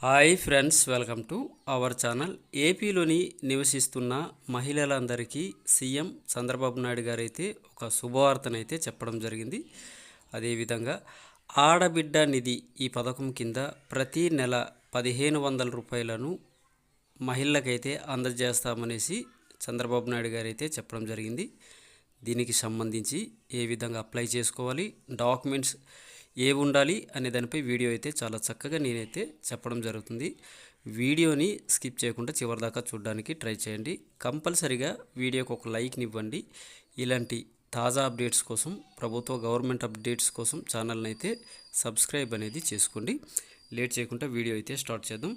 Hi friends welcome to our channel. ఏపీలోని నివసిస్తున్న మహిళలందరికీ సీఎం చంద్రబాబు నాయుడు గారైతే ఒక శుభవార్తనైతే చెప్పడం జరిగింది. అదేవిధంగా ఆడబిడ్డ నిధి ఈ పథకం కింద ప్రతి నెల పదిహేను వందల రూపాయలను మహిళలకైతే అందజేస్తామనేసి చంద్రబాబు నాయుడు గారైతే చెప్పడం జరిగింది. దీనికి సంబంధించి ఏ విధంగా అప్లై చేసుకోవాలి? డాక్యుమెంట్స్ ఏ ఉండాలి అనే దానిపై వీడియో అయితే చాలా చక్కగా నేనైతే చెప్పడం జరుగుతుంది. వీడియోని స్కిప్ చేయకుండా చివరిదాకా చూడడానికి ట్రై చేయండి. కంపల్సరిగా వీడియోకి ఒక లైక్ని ఇవ్వండి. ఇలాంటి తాజా అప్డేట్స్ కోసం ప్రభుత్వ గవర్నమెంట్ అప్డేట్స్ కోసం ఛానల్ని అయితే సబ్స్క్రైబ్ అనేది చేసుకోండి. లేట్ చేయకుండా వీడియో అయితే స్టార్ట్ చేద్దాం.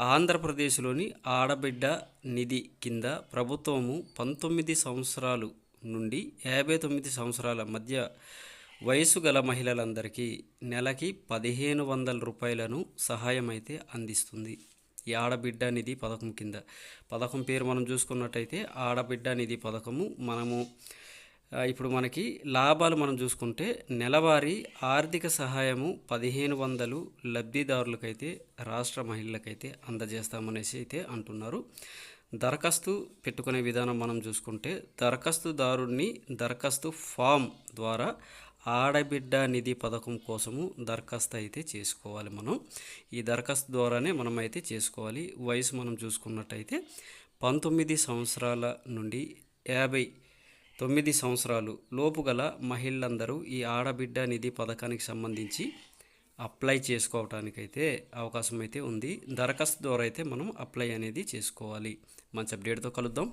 ఆంధ్రప్రదేశ్లోని ఆడబిడ్డ నిధి కింద ప్రభుత్వము పంతొమ్మిది సంవత్సరాలు నుండి యాభై తొమ్మిది సంవత్సరాల మధ్య వయసు గల మహిళలందరికీ నెలకి పదిహేను వందల రూపాయలను సహాయం అయితే అందిస్తుంది. ఈ ఆడబిడ్డ నిధి పథకం కింద. పథకం పేరు మనం చూసుకున్నట్టయితే ఆడబిడ్డ నిధి పథకము మనము ఇప్పుడు మనకి లాభాలు మనం చూసుకుంటే నెలవారీ ఆర్థిక సహాయము పదిహేను వందలు లబ్ధిదారులకైతే రాష్ట్ర మహిళలకైతే అందజేస్తామనేసి అయితే అంటున్నారు. దరఖాస్తు పెట్టుకునే విధానం మనం చూసుకుంటే దరఖాస్తుదారుడిని దరఖాస్తు ఫామ్ ద్వారా ఆడబిడ్డ నిధి పథకం కోసము దరఖాస్తు అయితే చేసుకోవాలి మనం. ఈ దరఖాస్తు ద్వారానే మనం అయితే చేసుకోవాలి. వయసు మనం చూసుకున్నట్టయితే పంతొమ్మిది సంవత్సరాల నుండి యాభై తొమ్మిది సంవత్సరాలు లోపు గల మహిళలందరూ ఈ ఆడబిడ్డ నిధి పథకానికి సంబంధించి అప్లై చేసుకోవటానికైతే అవకాశం అయితే ఉంది. దరఖాస్తు ద్వారా అయితే మనం అప్లై అనేది చేసుకోవాలి. మంచి అప్డేట్తో కలుద్దాం.